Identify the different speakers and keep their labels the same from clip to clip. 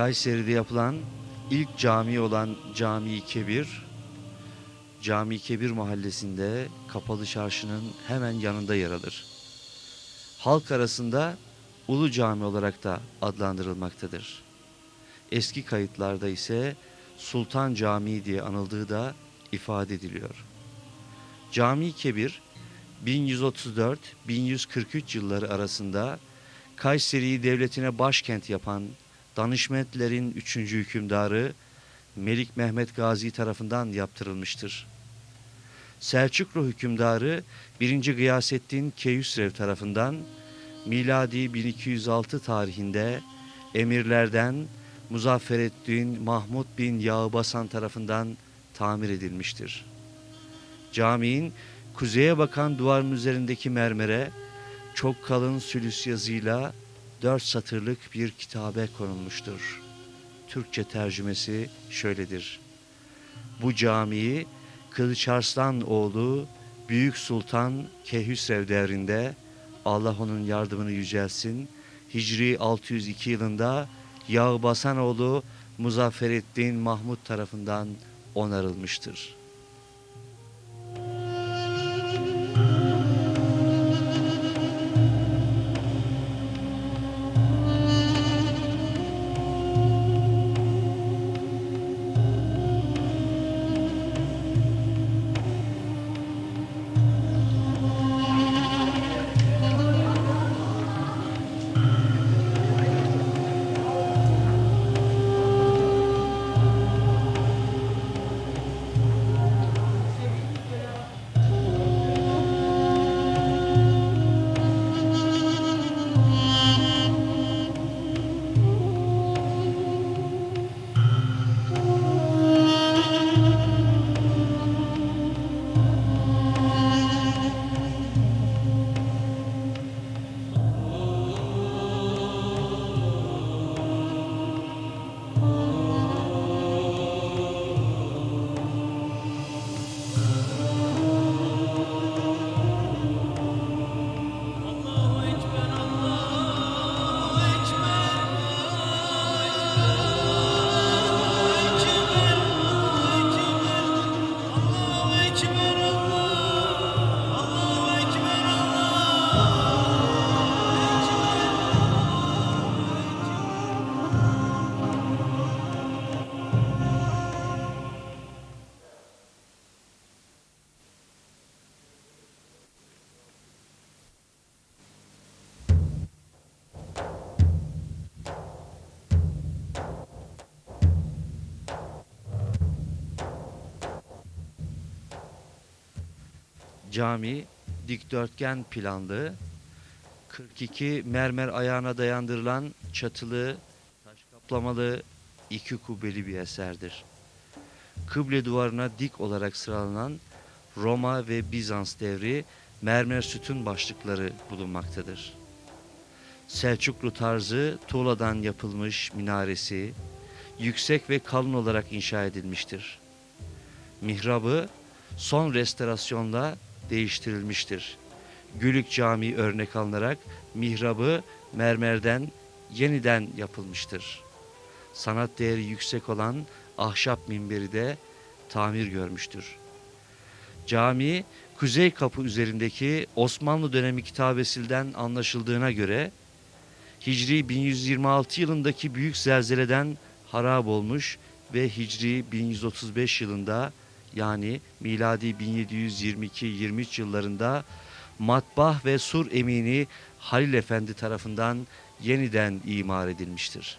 Speaker 1: Kayseri'de yapılan ilk cami olan Cami Kebir, Cami Kebir mahallesinde Kapalı Çarşı'nın hemen yanında yer alır. Halk arasında Ulu Cami olarak da adlandırılmaktadır. Eski kayıtlarda ise Sultan Camii diye anıldığı da ifade ediliyor. Cami Kebir 1134-1143 yılları arasında Kayseri'yi devletine başkent yapan Danışmentlerin 3. hükümdarı Melik Mehmet Gazi tarafından yaptırılmıştır. Selçuklu hükümdarı 1. Gıyasettin Keyhüsrev tarafından miladi 1206 tarihinde emirlerden Muzaffereddin Mahmud bin Yağbasan tarafından tamir edilmiştir. Caminin kuzeye bakan duvarın üzerindeki mermere çok kalın sülüs yazıyla dört satırlık bir kitabe konulmuştur. Türkçe tercümesi şöyledir. Bu camiyi Kılıçarslan oğlu Büyük Sultan Kehüsrev devrinde Allah onun yardımını yücelsin. Hicri 602 yılında Yağbasanoğlu Muzaffereddin Mahmud tarafından onarılmıştır. Cami dikdörtgen planlı, 42 mermer ayağına dayandırılan çatılı, taş kaplamalı, iki kubbeli bir eserdir. Kıble duvarına dik olarak sıralanan Roma ve Bizans devri mermer sütun başlıkları bulunmaktadır. Selçuklu tarzı tuğladan yapılmış minaresi, yüksek ve kalın olarak inşa edilmiştir. Mihrabı son restorasyonla değiştirilmiştir. Gülük Camii örnek alınarak mihrabı mermerden yeniden yapılmıştır. Sanat değeri yüksek olan ahşap minberi de tamir görmüştür. Cami kuzey kapı üzerindeki Osmanlı dönemi kitabesinden anlaşıldığına göre Hicri 1126 yılındaki büyük zelzeleden harap olmuş ve Hicri 1135 yılında yani miladi 1722-23 yıllarında matbah ve sur emini Halil Efendi tarafından yeniden imar edilmiştir.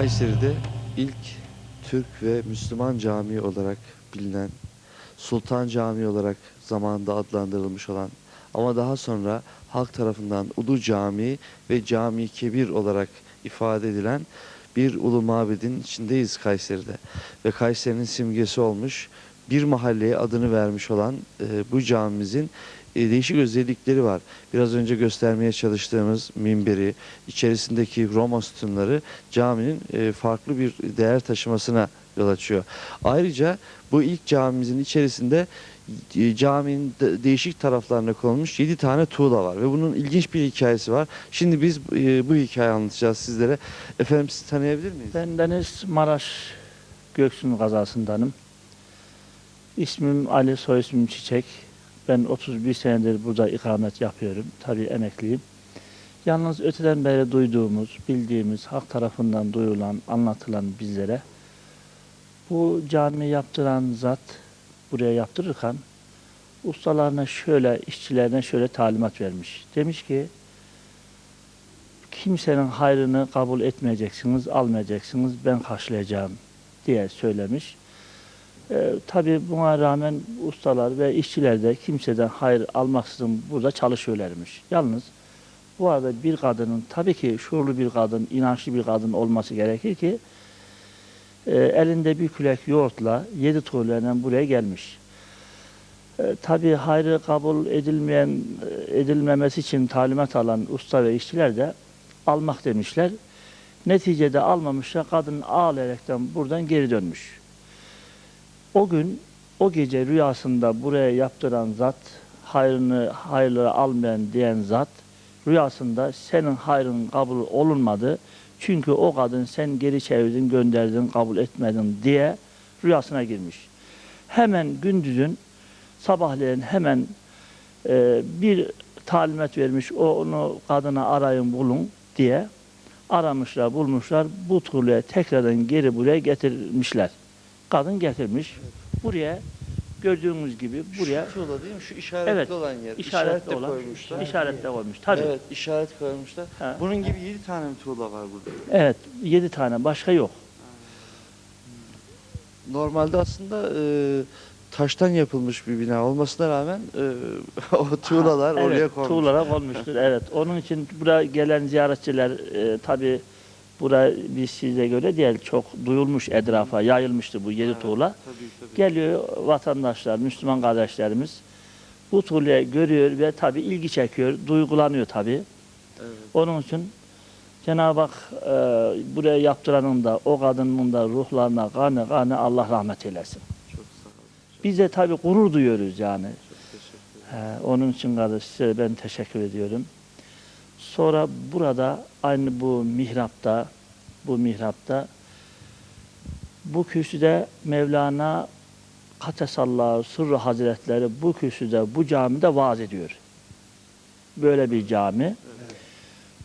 Speaker 1: Kayseri'de ilk Türk ve Müslüman Camii olarak bilinen Sultan Camii olarak zamanında adlandırılmış olan ama daha sonra halk tarafından Ulu Camii ve Cami Kebir olarak ifade edilen bir ulu mabedin içindeyiz Kayseri'de. Ve Kayseri'nin simgesi olmuş bir mahalleye adını vermiş olan e, bu camimizin değişik özellikleri var. Biraz önce göstermeye çalıştığımız minberi, içerisindeki Roma sütunları caminin e, farklı bir değer taşımasına yol açıyor. Ayrıca bu ilk camimizin içerisinde e, caminin de- değişik taraflarına konulmuş 7 tane tuğla var ve bunun ilginç bir hikayesi var. Şimdi biz e, bu hikayeyi anlatacağız sizlere. Efendim sizi tanıyabilir miyiz?
Speaker 2: Ben Deniz Maraş Göksun kazasındanım. İsmim Ali, soy ismim Çiçek. Ben 31 senedir burada ikamet yapıyorum. Tabii emekliyim. Yalnız öteden beri duyduğumuz, bildiğimiz, halk tarafından duyulan, anlatılan bizlere bu cami yaptıran zat buraya yaptırırken ustalarına şöyle, işçilerine şöyle talimat vermiş. Demiş ki kimsenin hayrını kabul etmeyeceksiniz, almayacaksınız, ben karşılayacağım diye söylemiş. Ee, tabii buna rağmen ustalar ve işçiler de kimseden hayır almaksızın burada çalışıyorlarmış. Yalnız bu arada bir kadının tabii ki şuurlu bir kadın, inançlı bir kadın olması gerekir ki e, elinde bir külek yoğurtla yedi tuğlayla buraya gelmiş. E, tabii hayrı kabul edilmeyen e, edilmemesi için talimat alan usta ve işçiler de almak demişler. Neticede almamışlar. Kadın ağlayaraktan buradan geri dönmüş. O gün, o gece rüyasında buraya yaptıran zat, hayrını hayırları almayan diyen zat, rüyasında senin hayrın kabul olunmadı. Çünkü o kadın sen geri çevirdin, gönderdin, kabul etmedin diye rüyasına girmiş. Hemen gündüzün sabahleyin hemen e, bir talimat vermiş. Onu kadına arayın bulun diye aramışlar, bulmuşlar. Bu tuğlaya tekrardan geri buraya getirmişler. Kadın getirmiş. Buraya gördüğünüz gibi buraya
Speaker 1: Şu tuğla değil mi? Şu işaretli
Speaker 2: Evet,
Speaker 1: olan yer.
Speaker 2: işaretli olan
Speaker 1: koymuşlar.
Speaker 2: işaretle koymuş. Tabii. Evet.
Speaker 1: Evet, işaret koymuşlar.
Speaker 2: Ha.
Speaker 1: Bunun gibi 7 tane mi tuğla var burada?
Speaker 2: yedi tane başka yok.
Speaker 1: Normalde aslında e, taştan yapılmış bir bina olmasına rağmen e, o tuğlalar
Speaker 2: Ha,
Speaker 1: oraya
Speaker 2: evet,
Speaker 1: konmuş.
Speaker 2: Tuğlara konmuştur. evet. Onun için buraya gelen ziyaretçiler e, tabi bura biz size göre değil çok duyulmuş etrafa yayılmıştı bu yedi
Speaker 1: Evet,
Speaker 2: tuğla.
Speaker 1: Tabii tabii.
Speaker 2: Geliyor vatandaşlar, Müslüman kardeşlerimiz bu tuğlayı görüyor ve tabi ilgi çekiyor, duygulanıyor tabi.
Speaker 1: Evet.
Speaker 2: Onun için Cenab-ı Hak e, buraya yaptıranın da o kadının da ruhlarına gani gani Allah rahmet eylesin.
Speaker 1: Çok sağ olun.
Speaker 2: Biz de tabi gurur duyuyoruz yani.
Speaker 1: Çok teşekkür ederim.
Speaker 2: He, onun için kardeş size ben teşekkür ediyorum. Sonra burada aynı bu mihrapta bu mihrapta bu kürsüde Mevlana Katesallahu Sırrı Hazretleri bu kürsüde bu camide vaaz ediyor. Böyle bir cami.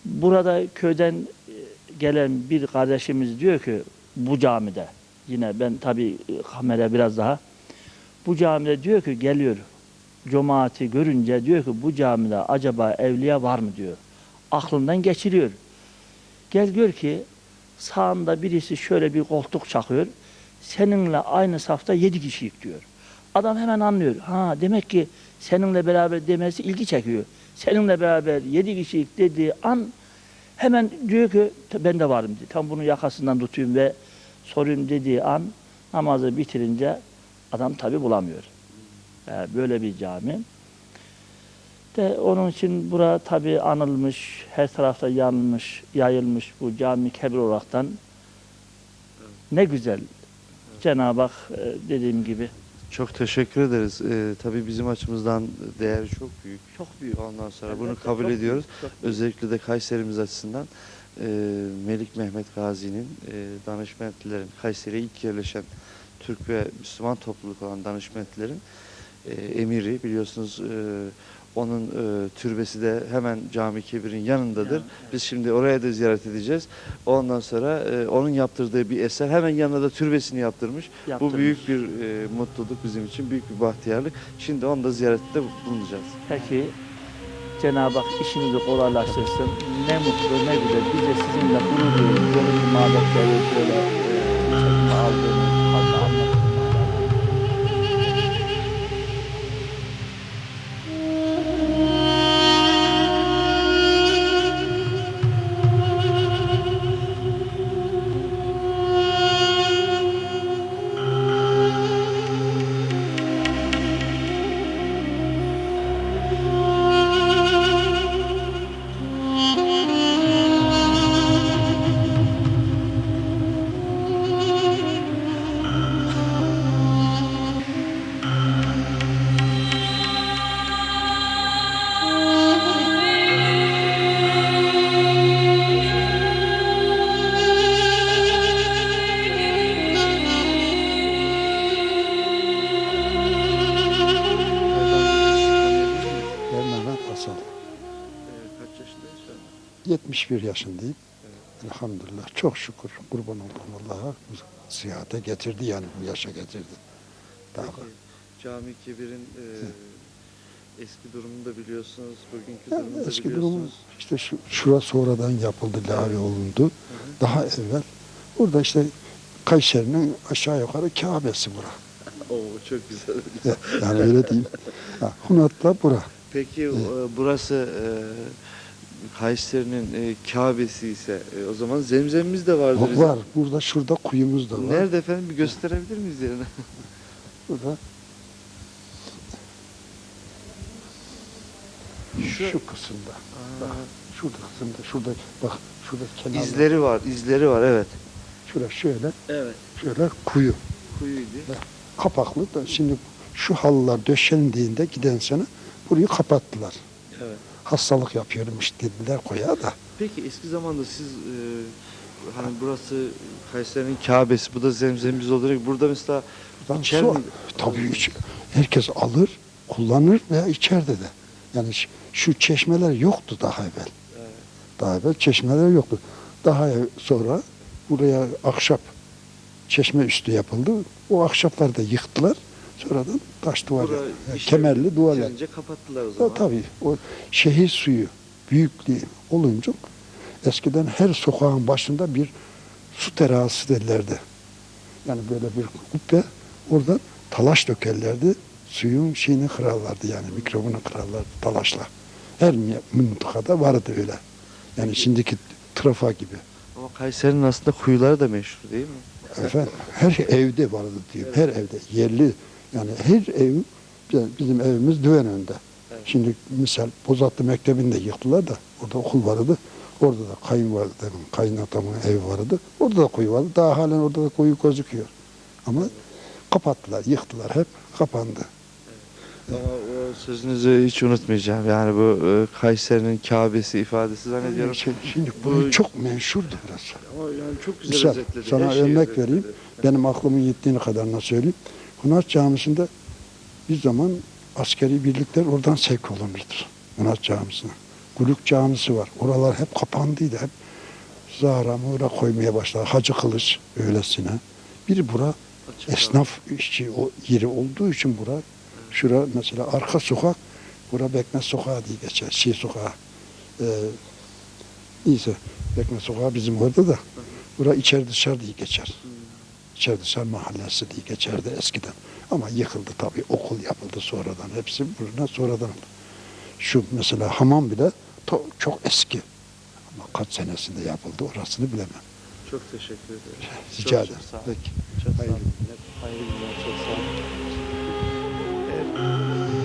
Speaker 2: Burada köyden e, gelen bir kardeşimiz diyor ki bu camide yine ben tabi kamera biraz daha bu camide diyor ki geliyor cemaati görünce diyor ki bu camide acaba evliya var mı diyor. Aklından geçiriyor. Gel gör ki sağında birisi şöyle bir koltuk çakıyor. Seninle aynı safta yedi kişilik diyor. Adam hemen anlıyor. Ha demek ki seninle beraber demesi ilgi çekiyor. Seninle beraber yedi kişilik dediği an hemen diyor ki ben de varım diyor. Tam bunu yakasından tutayım ve sorayım dediği an namazı bitirince adam tabi bulamıyor. Ee, böyle bir cami. De onun için bura tabi anılmış, her tarafta yanılmış, yayılmış bu cami kebir olaraktan ne güzel. Cenab-ı Hak e, dediğim gibi
Speaker 1: Çok teşekkür ederiz. Ee, tabii bizim açımızdan değeri çok büyük.
Speaker 2: çok büyük.
Speaker 1: Ondan sonra bunu
Speaker 2: Elbette
Speaker 1: kabul
Speaker 2: çok
Speaker 1: ediyoruz.
Speaker 2: büyük, çok büyük.
Speaker 1: Özellikle de Kayserimiz açısından e, Melik Mehmet Gazi'nin e, danışmentlilerin Kayseri'ye ilk yerleşen Türk ve Müslüman topluluk olan danışmentlilerin e, emiri biliyorsunuz e, onun e, türbesi de hemen Cami Kebir'in yanındadır.
Speaker 2: Yani,
Speaker 1: Biz şimdi oraya da ziyaret edeceğiz. Ondan sonra e, onun yaptırdığı bir eser hemen yanına da türbesini yaptırmış. Bu
Speaker 2: Yaptırmış.
Speaker 1: büyük bir e, mutluluk bizim için, büyük bir bahtiyarlık. Şimdi onu da ziyarette bulunacağız.
Speaker 2: Peki Cenab-ı Hak işinizi kolaylaştırsın. Ne mutlu ne güzel. Biz de sizinle gurur duyuyoruz. Bir mabetleri böyle e, aldığını
Speaker 3: 71 yaşındayım. Elhamdülillah. Çok şükür. Kurban oldum Allah'a. Siyahate getirdi yani bu yaşa getirdi. Daha
Speaker 1: Peki, Cami Kebir'in e, eski durumunu da biliyorsunuz, bugünkü
Speaker 3: Ya,
Speaker 1: durumunu da
Speaker 3: eski
Speaker 1: biliyorsunuz.
Speaker 3: işte şu, şura sonradan yapıldı, lave olundu. Daha evvel. Burada işte Kayseri'nin aşağı yukarı Kabe'si bura.
Speaker 1: Oo çok güzel.
Speaker 3: Ya, Yani öyle diyeyim. Ha, Hunat'la bura.
Speaker 1: Peki e, burası e, Kayseri'nin e, Kabe'si ise e, o zaman zemzemimiz de vardır. Bizim.
Speaker 3: var. Burada şurada kuyumuz da var.
Speaker 1: Nerede efendim bir gösterebilir miyiz yerine?
Speaker 3: Burada
Speaker 1: Şu,
Speaker 3: şu kısımda. Bak,
Speaker 1: Aa,
Speaker 3: şurada kısımda. Şurada bak. Şurada kenarda.
Speaker 1: izleri var, izleri var evet.
Speaker 3: Şurada şöyle.
Speaker 1: Evet.
Speaker 3: Şöyle kuyu.
Speaker 1: Kuyuydu.
Speaker 3: kapaklı da şimdi şu halılar döşendiğinde giden sene burayı kapattılar.
Speaker 1: Evet.
Speaker 3: Hastalık yapıyormuş dediler koya da.
Speaker 1: Peki eski zamanda siz e, hani burası Kayseri'nin Kabe'si, bu da zemzemimiz olarak burada mesela
Speaker 3: Buradan
Speaker 1: İçer
Speaker 3: su,
Speaker 1: mi?
Speaker 3: tabii iç- herkes alır, kullanır veya içeride de. Yani şu, çeşmeler yoktu daha evvel.
Speaker 1: Evet.
Speaker 3: Daha evvel çeşmeler yoktu. Daha sonra buraya ahşap çeşme üstü yapıldı. O ahşapları da yıktılar. Sonradan taş duvar, yani kemerli duvar
Speaker 1: bitirince kapattılar o
Speaker 3: Da,
Speaker 1: zaman.
Speaker 3: tabii o şehir suyu büyüklüğü olunca eskiden her sokağın başında bir su terazisi derlerdi. Yani böyle bir kubbe oradan talaş dökerlerdi. Suyun şeyini kırarlardı yani mikrobunu kırarlardı talaşla. Her mıntıkada vardı öyle. Yani şimdiki trafa gibi.
Speaker 1: Ama Kayseri'nin aslında kuyuları da meşhur değil mi?
Speaker 3: Efendim her evde vardı diyor. Her evde yerli yani her ev bizim evimiz düven önünde.
Speaker 1: Evet.
Speaker 3: Şimdi misal Bozatlı Mektebi'ni de yıktılar da orada okul vardı. Orada da kayınvalidemin, kaynatamın evi vardı. Orada da kuyu vardı. Daha halen orada da kuyu gözüküyor. Ama kapattılar, yıktılar hep. Kapandı.
Speaker 1: Ama o sözünüzü hiç unutmayacağım. Yani bu e, Kayseri'nin Kabe'si ifadesi zannediyorum.
Speaker 3: Şimdi, şimdi
Speaker 1: Bu-
Speaker 3: bu çok menşurdu burası.
Speaker 1: Ama yani çok güzel
Speaker 3: Misal,
Speaker 1: özetledi.
Speaker 3: sana örnek vereyim. Benim aklımın yettiğini kadarına söyleyeyim. Hunat Camisi'nde bir zaman askeri birlikler oradan sevk olunurdu. Hunat Camisi'ne. Gulük Camisi var. Oralar hep kapandıydı. Hep Zahra Muğra koymaya başladı. Hacı Kılıç öylesine. Bir bura
Speaker 1: Açık
Speaker 3: esnaf işçi o yeri olduğu için bura şura mesela arka sokak bura Bekmez Sokağı diye geçer. Şey Sokağı. Ee, neyse Bekmez Sokağı bizim orada da bura içeri dışarı diye geçer. Dışarı mahallesi diye geçerdi eskiden. Ama yıkıldı tabii. Okul yapıldı sonradan. Hepsi buruna sonradan. Şu mesela hamam bile çok eski. Ama kaç senesinde yapıldı orasını bilemem.
Speaker 1: Çok teşekkür ederim.
Speaker 3: Rica
Speaker 1: Çok
Speaker 3: ederim.
Speaker 1: sağ olun.
Speaker 3: Peki.
Speaker 1: Çok sağ
Speaker 3: Hayırlı
Speaker 1: olun. Hayırlı günler. Çok sağ olun. Evet.